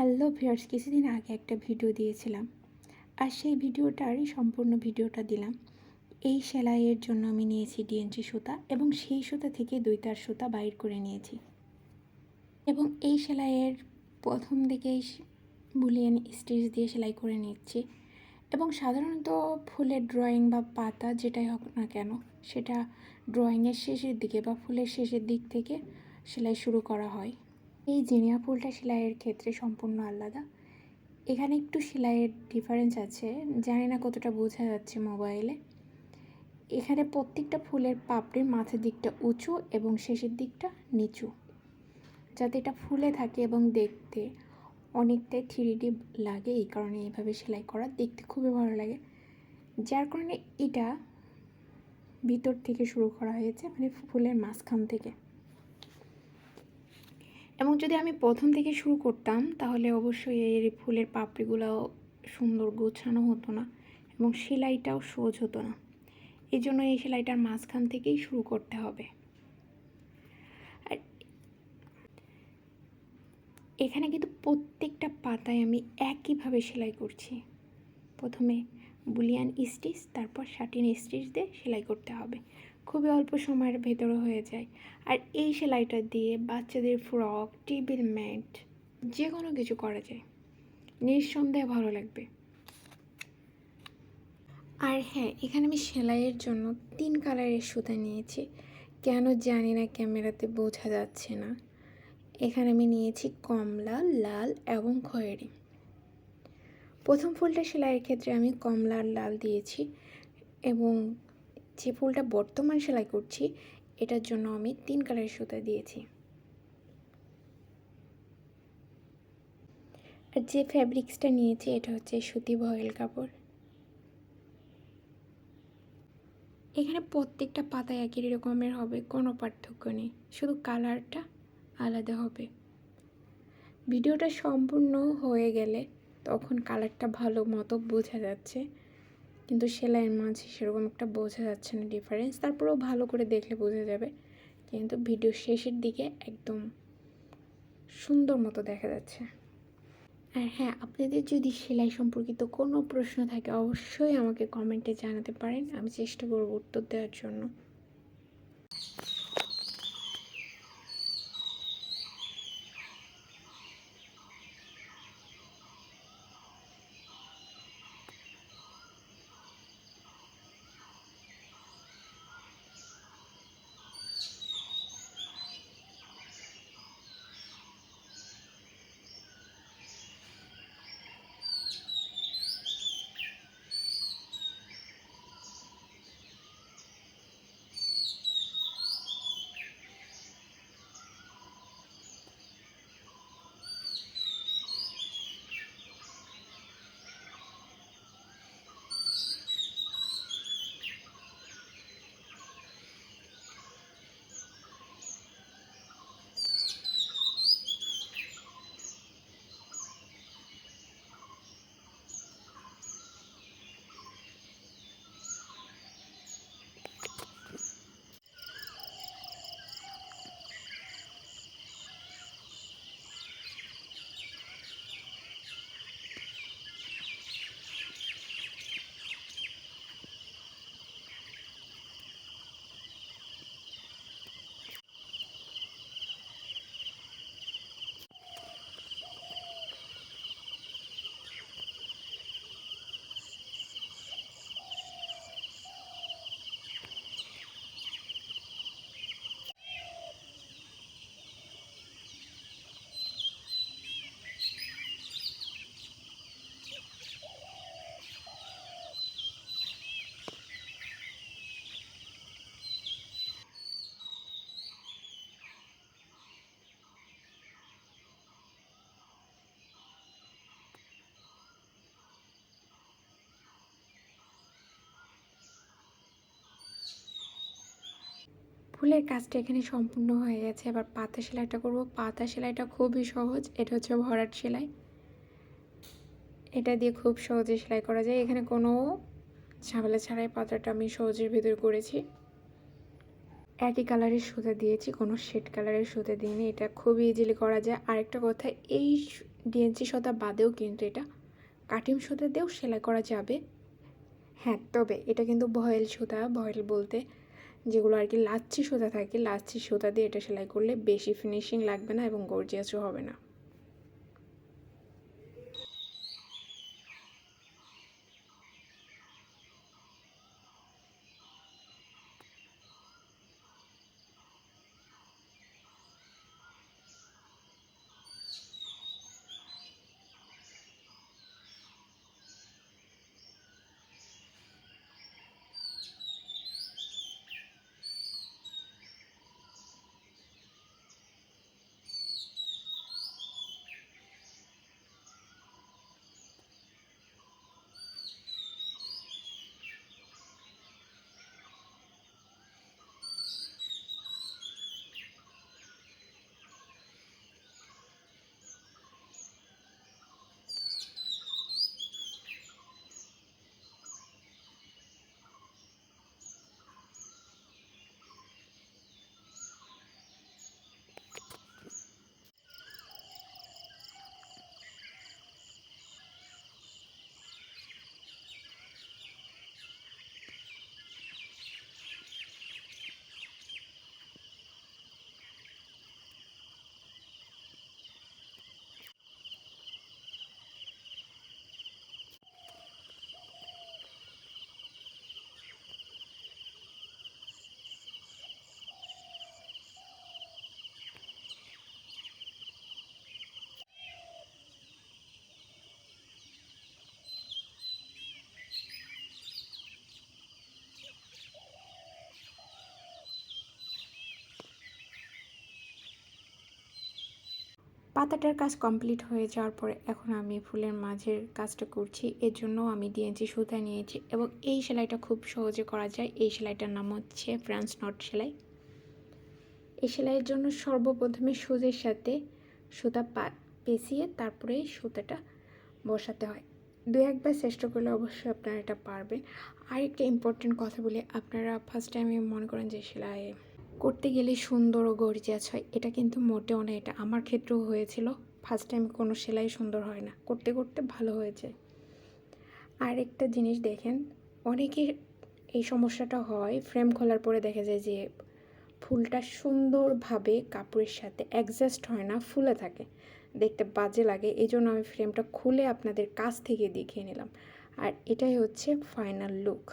Hello viewers, কিছুদিন আগে একটা ভিডিও দিয়েছিলাম আর সেই ভিডিওটারই সম্পূর্ণ ভিডিওটা দিলাম। এই সেলাইয়ের জন্য আমি নিয়েছি ডিএনসি সুতা এবং সেই সুতা থেকে দুই তার সুতা বাইর করে নিয়েছি। এবং এই সেলাইয়ের প্রথম দিকেই বুলিয়ান স্টিচ দিয়ে সেলাই করে নিচ্ছি এবং সাধারণত ফুলের ড্রয়িং বা পাতা যেটাই হোক না কেন, সেটা ড্রয়িংয়ের শেষের দিকে বা ফুলের শেষের দিক থেকে সেলাই শুরু করা হয়। এই জিনিয়া ফুলটা সেলাইয়ের ক্ষেত্রে সম্পূর্ণ আলাদা। এখানে একটু সেলাইয়ের ডিফারেন্স আছে, জানি না কতটা বোঝা যাচ্ছে মোবাইলে এখানে প্রত্যেকটা ফুলের পাপড়ির মাথার দিকটা উঁচু এবং শেষের দিকটা নিচু। যাতে এটা ফুলে থাকে এবং দেখতে অনেকটাই থ্রি লাগে, এই কারণে এইভাবে সেলাই করা। দেখতে খুবই ভালো লাগে। যার কারণে এটা ভিতর থেকে শুরু করা হয়েছে মানে ফুলের মাঝখান থেকে। এবং যদি আমি প্রথম থেকে শুরু করতাম, তাহলে অবশ্যই এই ফুলের পাপড়িগুলো সুন্দর গোছানো হতো না এবং সেলাইটাও সহজ হতো না। এই জন্য এই সেলাইটার মাঝখান থেকেই শুরু করতে হবে। আর এখানে কিন্তু প্রত্যেকটা পাতায় আমি একইভাবে সেলাই করছি। প্রথমে বুলিয়ান স্টিচ, তারপর শাটিন স্টিচ দিয়ে সেলাই করতে হবে। খুবই অল্প সময়ের ভেতরে হয়ে যায়। আর এই সেলাইটা দিয়ে বাচ্চাদের ফ্রক, টেবিল ম্যাট যে কোনো কিছু করা যায়। নিঃসন্দেহে ভালো লাগবে। আর হ্যাঁ এখানে আমি সেলাইয়ের জন্য তিন কালারের সুতা নিয়েছি। কেন জানি না, ক্যামেরাতে বোঝা যাচ্ছে না। এখানে আমি নিয়েছি কমলা, লাল এবং খয়েরি। প্রথম ফুলটা সেলাইয়ের ক্ষেত্রে আমি কমলা আর লাল দিয়েছি এবং যে ফুলটা বর্তমান সেলাই করছি, এটার জন্য আমি তিন কালারের সুতা দিয়েছি। আর যে ফ্যাব্রিক্সটা নিয়েছি, এটা হচ্ছে সুতি ভয়েল কাপড়। এখানে প্রত্যেকটা পাতায় একই রকমের হবে, কোনো পার্থক্য নেই। শুধু কালারটা আলাদা হবে। ভিডিওটা সম্পূর্ণ হয়ে গেলে তখন কালারটা ভালো মতো বোঝা যাচ্ছে। কিন্তু সেলাইয়ের মাঝে সেরকম একটা বোঝা যাচ্ছে না ডিফারেন্স তারপরেও ভালো করে দেখলে বোঝা যাবে। কিন্তু ভিডিও শেষের দিকে একদম সুন্দর মতো দেখা যাচ্ছে। আর হ্যাঁ আপনাদের যদি সেলাই সম্পর্কিত কোনো প্রশ্ন থাকে, অবশ্যই আমাকে কমেন্টে জানাতে পারেন। আমি চেষ্টা করব উত্তর দেওয়ার জন্য। ফুলের কাজটা এখানে সম্পূর্ণ হয়ে গেছে। এবার পাতা সেলাইটা করব। পাতা সেলাইটা খুবই সহজ। এটা হচ্ছে ভরাট সেলাই। এটা দিয়ে খুব সহজে সেলাই করা যায়। এখানে কোনো ঝামেলা ছাড়াই পাতাটা আমি সহজের ভিতর করেছি। একই কালারের সুতা দিয়েছি, কোনো শেড কালারের সুতা দিইনি। এটা খুবই ইজিলি করা যায়। আরেকটা কথা, এই ডিএনসি সুতা বাদেও কিন্তু এটা কাটিং সুতা দিয়েও সেলাই করা যাবে। হ্যাঁ তবে এটা কিন্তু ভয়েল সুতা, ভয়েল বলতে যেগুলো আর কি লাচ্ছি সুতা থাকে, লাচ্ছি সুতা দিয়ে এটা সেলাই করলে বেশি ফিনিশিং লাগবে না এবং গর্জিয়াসও হবে না। পাতাটার কাজ কমপ্লিট হয়ে যাওয়ার পরে এখন আমি ফুলের মাঝের কাজটা করছি। এর জন্য আমি ডিএনসি সুতা নিয়েছি এবং এই সেলাইটা খুব সহজে করা যায়। এই সেলাইটার নাম হচ্ছে ফ্রান্স নট সেলাই। এই সেলাইয়ের জন্য সর্বপ্রথমে সুজের সাথে সুতা পেঁচিয়ে তারপরে সুতাটা বসাতে হয়। দু, একবার চেষ্টা করলে অবশ্যই আপনারা এটা পারবেন। আরেকটা ইম্পর্টেন্ট কথা বলি, আপনারা ফার্স্ট টাইমে মনে করেন যে সেলাই করতে গেলে সুন্দর ও গর্জিয়াস হয়। এটা কিন্তু মোটেও না, এটা আমার ক্ষেত্রেও হয়েছিল। ফার্স্ট টাইম কোনো সেলাই সুন্দর হয় না। করতে করতে ভালো হয়েছে। আর একটা জিনিস দেখেন অনেকের এই সমস্যাটা হয় ফ্রেম খোলার পরে দেখা যায় যে ফুলটা সুন্দরভাবে কাপড়ের সাথে অ্যাডজাস্ট হয় না, ফুলে থাকে। দেখতে বাজে লাগে এই জন্য আমি ফ্রেমটা খুলে আপনাদের কাছ থেকে দেখিয়ে নিলাম। আর এটাই হচ্ছে ফাইনাল লুক